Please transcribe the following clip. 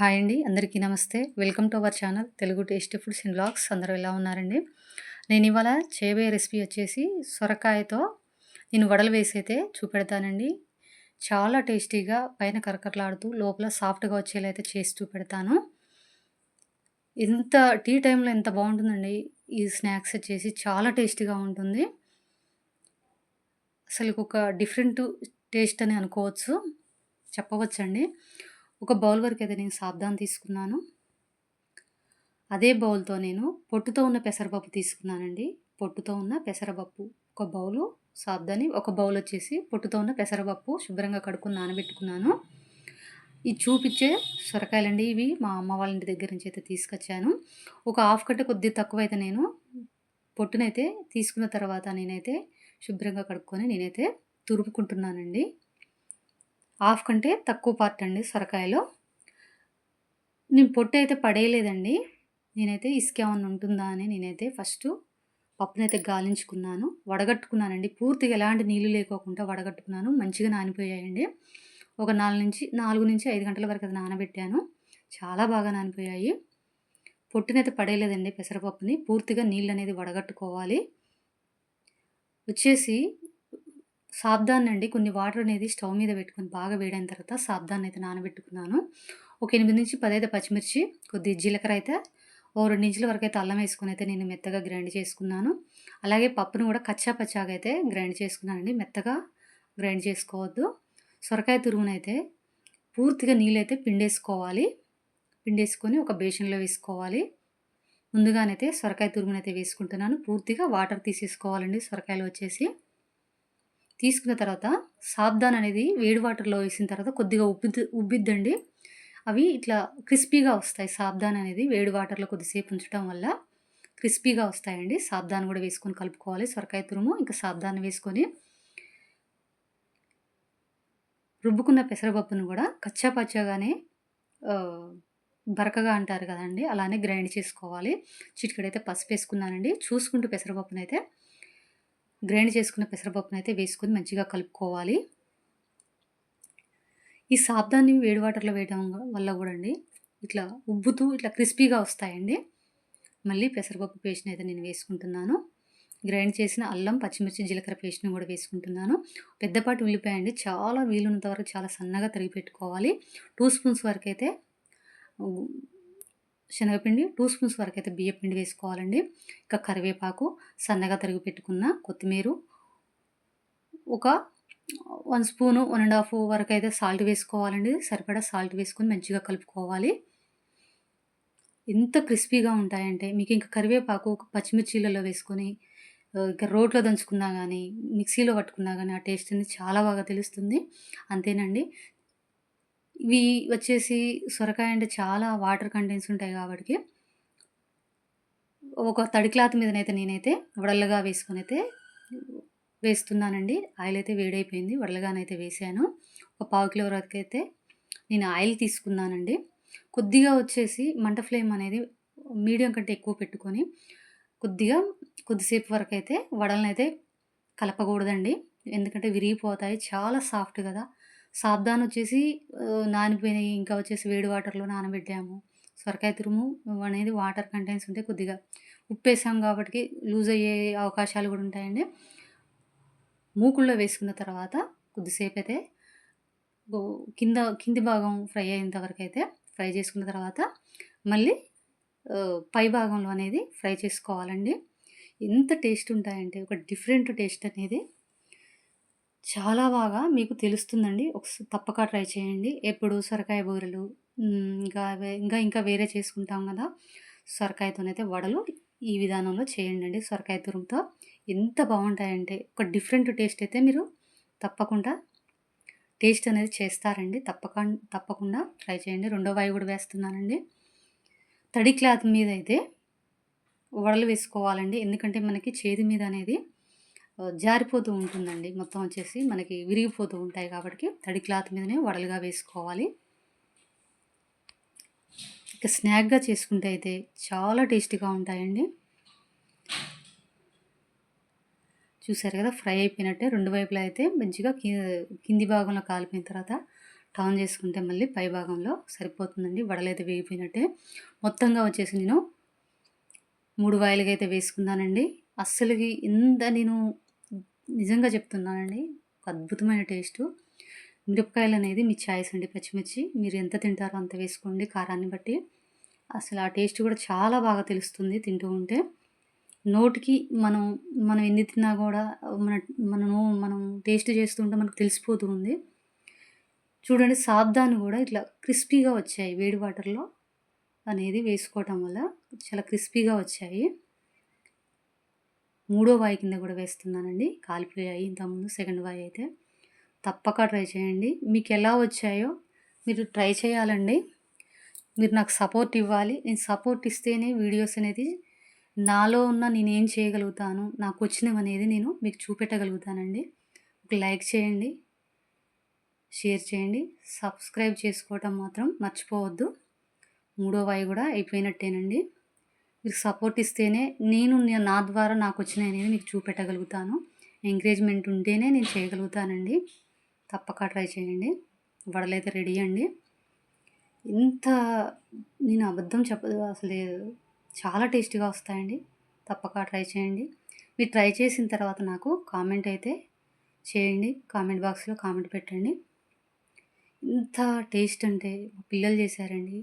Hi అండి అందరికీ నమస్తే. Welcome to our channel Telugu tasty foods and blogs అందరూ ఎలా ఉన్నారండి? నేను ఇవాళ చేయబోయే రెసిపీ వచ్చేసి సొరకాయతో నేను వడలు వేసి అయితే చూపెడతానండి. చాలా టేస్టీగా పైన కరకరలాడుతూ లోపల సాఫ్ట్గా వచ్చేలా అయితే చేసి చూపెడతాను. ఎంత టీ టైంలో ఎంత బాగుంటుందండి? ఈ స్నాక్స్ వచ్చేసి చాలా టేస్టీగా ఉంటుంది. అసలు ఒక డిఫరెంట్ టేస్ట్ అని అనుకోవచ్చు. చెప్పవచ్చండి. ఒక బౌల్ వరకు అయితే నేను సాబ్దాన్ తీసుకున్నాను. అదే బౌల్తో నేను పొట్టుతో ఉన్న పెసరపప్పు తీసుకున్నానండి. పొట్టుతో ఉన్న పెసరపప్పు ఒక బౌలు సాబ్దాని ఒక బౌల్ వచ్చేసి పొట్టుతో ఉన్న పెసరపప్పు శుభ్రంగా కడుక్కుని నానబెట్టుకున్నాను. ఇది చూపించే సొరకాయలండి ఇవి మా అమ్మ వాళ్ళ ఇంటి దగ్గర నుంచి అయితే తీసుకొచ్చాను. ఒక హాఫ్ కట్ట కొద్దిగా తక్కువ అయితే నేను పొట్టునైతే తీసుకున్న తర్వాత నేనైతే శుభ్రంగా కడుక్కొని నేనైతే తురుపుకుంటున్నానండి. హాఫ్ కంటే తక్కువ పార్ట్ అండి సొరకాయలో. నేను పొట్టు అయితే పడేయలేదండి. నేనైతే ఇసుక ఏమన్నా ఉంటుందా అని నేనైతే ఫస్ట్ పప్పునైతే గాలించుకున్నాను. వడగట్టుకున్నానండి. పూర్తిగా ఎలాంటి నీళ్ళు లేకోకుండా వడగట్టుకున్నాను. మంచిగా నానిపోయాయండి. ఒక నాలుగు నుంచి నాలుగు నుంచి ఐదు గంటల వరకు అది నానబెట్టాను. చాలా బాగా నానిపోయాయి. పొట్టునైతే పడేయలేదండి పెసరపప్పుని. పూర్తిగా నీళ్ళు అనేది వడగట్టుకోవాలి. వచ్చేసి సాబ్దాన్ అండి కొన్ని వాటర్ అనేది స్టవ్ మీద పెట్టుకొని బాగా వేడైన తర్వాత సాబ్దాన్ అయితే నానబెట్టుకున్నాను. ఒక ఎనిమిది నుంచి పదైదు పచ్చిమిర్చి కొద్ది జీలకర్ర అయితే ఓ రెండు ఇంచుల వరకు అయితే అల్లం వేసుకొని అయితే నేను మెత్తగా గ్రైండ్ చేసుకున్నాను. అలాగే పప్పును కూడా కచ్చా పచ్చాగా అయితే గ్రైండ్ చేసుకున్నానండి. మెత్తగా గ్రైండ్ చేసుకోవద్దు. సొరకాయ తురుగునైతే పూర్తిగా నీళ్ళైతే పిండేసుకోవాలి. పిండేసుకొని ఒక బేషన్లో వేసుకోవాలి. ముందుగానైతే సొరకాయ తురుగునైతే వేసుకుంటున్నాను. పూర్తిగా వాటర్ తీసేసుకోవాలండి సొరకాయలు వచ్చేసి. తీసుకున్న తర్వాత సాబ్దాన్ అనేది వేడి వాటర్లో వేసిన తర్వాత కొద్దిగా ఉబ్బిద్ది ఉబ్బిద్దండి. అవి ఇట్లా క్రిస్పీగా వస్తాయి. సాబ్దాన్ అనేది వేడి వాటర్లో కొద్దిసేపు ఉంచడం వల్ల క్రిస్పీగా వస్తాయండి. సాబ్దాన్ కూడా వేసుకొని కలుపుకోవాలి. సొరకాయ తురుము ఇంకా సాబ్దాన్ వేసుకొని రుబ్బుకున్న పెసరపప్పును కూడా కచ్చా పచ్చాగానే బరకగా అంటారు కదండి. అలానే గ్రైండ్ చేసుకోవాలి. చిటికడైతే పసుపు వేసుకున్నానండి చూసుకుంటూ పెసరపప్పునైతే గ్రైండ్ చేసుకున్న పెసరపప్పును అయితే వేసుకొని మంచిగా కలుపుకోవాలి. ఈ సాబ్దాన్ని వేడి వాటర్లో వేయడం వల్ల కూడా అండి ఇట్లా ఉబ్బుతూ ఇట్లా క్రిస్పీగా వస్తాయండి. మళ్ళీ పెసరపప్పు పేస్ట్ని అయితే నేను వేసుకుంటున్నాను. గ్రైండ్ చేసిన అల్లం పచ్చిమిర్చి జీలకర్ర పేస్ట్ని కూడా వేసుకుంటున్నాను. పెద్దపాటి ఉల్లిపాయ అండి చాలా వీలున్నంత వరకు చాలా సన్నగా తరిగి పెట్టుకోవాలి. టూ స్పూన్స్ వరకు అయితే శనగపిండి టూ స్పూన్స్ వరకు అయితే బియ్య పిండి వేసుకోవాలండి. ఇంకా కరివేపాకు సన్నగా తరిగి పెట్టుకున్న కొత్తిమీర ఒక one spoon one and half వరకు అయితే సాల్ట్ వేసుకోవాలండి. సరిపడా సాల్ట్ వేసుకొని మంచిగా కలుపుకోవాలి. ఎంత క్రిస్పీగా ఉంటాయంటే మీకు ఇంకా కరివేపాకు పచ్చిమిర్చీలలో వేసుకొని ఇంకా రోట్లో దంచుకున్నా కానీ మిక్సీలో పట్టుకున్నా కానీ ఆ టేస్ట్ అనేది చాలా బాగా తెలుస్తుంది. అంతేనండి. ఇవి వచ్చేసి సొరకాయ అంటే చాలా వాటర్ కంటెంట్స్ ఉంటాయి కాబట్టి ఒక తడి క్లాత్ మీదనైతే నేనైతే వడలుగా వేసుకొని అయితే వేస్తున్నానండి. ఆయిల్ అయితే వేడైపోయింది. వడలుగానైతే వేసాను. ఒక పావు కిలో వరకు అయితే నేను ఆయిల్ తీసుకున్నానండి. కొద్దిగా వచ్చేసి మంట ఫ్లేమ్ అనేది మీడియం కంటే ఎక్కువ పెట్టుకొని కొద్దిగా కొద్దిసేపు వరకు అయితే వడలనైతే కలపకూడదండి. ఎందుకంటే విరిగిపోతాయి. చాలా సాఫ్ట్ కదా. సాబ్దాన్ వచ్చేసి నానిపోయినాయి. ఇంకా వచ్చేసి వేడి వాటర్లో నానబెట్టాము. సొరకాయ తురుము అనేది వాటర్ కంటెంట్స్ ఉంటే కొద్దిగా ఉప్పు వేసాం కాబట్టి లూజ్ అయ్యే అవకాశాలు కూడా ఉంటాయండి. మూకుల్లో వేసుకున్న తర్వాత కొద్దిసేపు అయితే కింద కింది భాగం ఫ్రై అయ్యేంత వరకు అయితే ఫ్రై చేసుకున్న తర్వాత మళ్ళీ పై భాగంలో అనేది ఫ్రై చేసుకోవాలండి. ఎంత టేస్ట్ ఉంటాయంటే ఒక డిఫరెంట్ టేస్ట్ అనేది చాలా బాగా మీకు తెలుస్తుందండి. ఒకసారి తప్పక ట్రై చేయండి. ఎప్పుడు సొరకాయ బూరెలు ఇంకా ఇంకా ఇంకా వేరే చేసుకుంటాం కదా సొరకాయతోనైతే వడలు ఈ విధానంలో చేయండి సొరకాయ తురుముతో. ఎంత బాగుంటాయంటే ఒక డిఫరెంట్ టేస్ట్ అయితే మీరు తప్పకుండా టేస్ట్ అనేది చేస్తారండి. తప్పక తప్పకుండా ట్రై చేయండి. రెండో వాయి కూడా వేస్తున్నానండి. తడి క్లాత్ మీద అయితే వడలు వేసుకోవాలండి. ఎందుకంటే మనకి చేతి మీద అనేది జారిపోతూ ఉంటుందండి. మొత్తం వచ్చేసి మనకి విరిగిపోతూ ఉంటాయి కాబట్టి తడి క్లాత్ మీదనే వడలుగా వేసుకోవాలి. ఇక స్నాక్గా చేసుకుంటే అయితే చాలా టేస్టీగా ఉంటాయండి. చూసారు కదా ఫ్రై అయిపోయినట్టే రెండు వైపులా అయితే మంచిగా కింది భాగంలో కాలిపోయిన తర్వాత టర్న్ చేసుకుంటే మళ్ళీ పై భాగంలో సరిపోతుందండి. వడలైతే వేగిపోయినట్టే. మొత్తంగా వచ్చేసి నేను మూడు వాయిలుగా అయితే వేసుకున్నానండి. అస్సలుకి ఎంత నేను నిజంగా చెప్తున్నానండి. ఒక అద్భుతమైన టేస్టు. మిరపకాయలు అనేది మీ చాయిస్ అండి. పచ్చిమిర్చి మీరు ఎంత తింటారో అంత వేసుకోండి. కారాన్ని బట్టి అసలు ఆ టేస్ట్ కూడా చాలా బాగా తెలుస్తుంది తింటూ ఉంటే. నోటికి మనం మనం ఎన్ని తిన్నా కూడా మన మనము మనం టేస్ట్ చేస్తుంటే మనకు తెలిసిపోతూ ఉంది. చూడండి సాబ్దాను కూడా ఇట్లా క్రిస్పీగా వచ్చాయి. వేడి వాటర్లో అనేది వేసుకోవటం వల్ల చాలా క్రిస్పీగా వచ్చాయి. మూడో వాయి కింద కూడా వేస్తున్నానండి. కాలిపోయాయి ఇంతకుముందు సెకండ్ వాయి అయితే. తప్పక ట్రై చేయండి. మీకు ఎలా వచ్చాయో మీరు ట్రై చేయాలండి. మీరు నాకు సపోర్ట్ ఇవ్వాలి. నేను సపోర్ట్ ఇస్తేనే వీడియోస్ అనేది నాలో ఉన్న నేనేం చేయగలుగుతాను నాకు వచ్చినవి అనేది నేను మీకు చూపెట్టగలుగుతానండి. ఒక లైక్ చేయండి. షేర్ చేయండి. సబ్స్క్రైబ్ చేసుకోవటం మాత్రం మర్చిపోవద్దు. మూడో వాయి కూడా అయిపోయినట్టేనండి. మీకు సపోర్ట్ ఇస్తేనే నేను నా ద్వారా నాకు వచ్చిన అనేది మీకు చూపెట్టగలుగుతాను. ఎంకరేజ్మెంట్ ఉంటేనే నేను చేయగలుగుతానండి. తప్పక ట్రై చేయండి. వడలైతే రెడీ అండి. ఇంత నేను అబద్ధం చెప్పదు అసలు చాలా టేస్టీగా వస్తాయండి. తప్పక ట్రై చేయండి. మీరు ట్రై చేసిన తర్వాత నాకు కామెంట్ అయితే చేయండి. కామెంట్ బాక్స్లో కామెంట్ పెట్టండి. ఇంత టేస్ట్ అంటే పిల్లలు చేశారండి.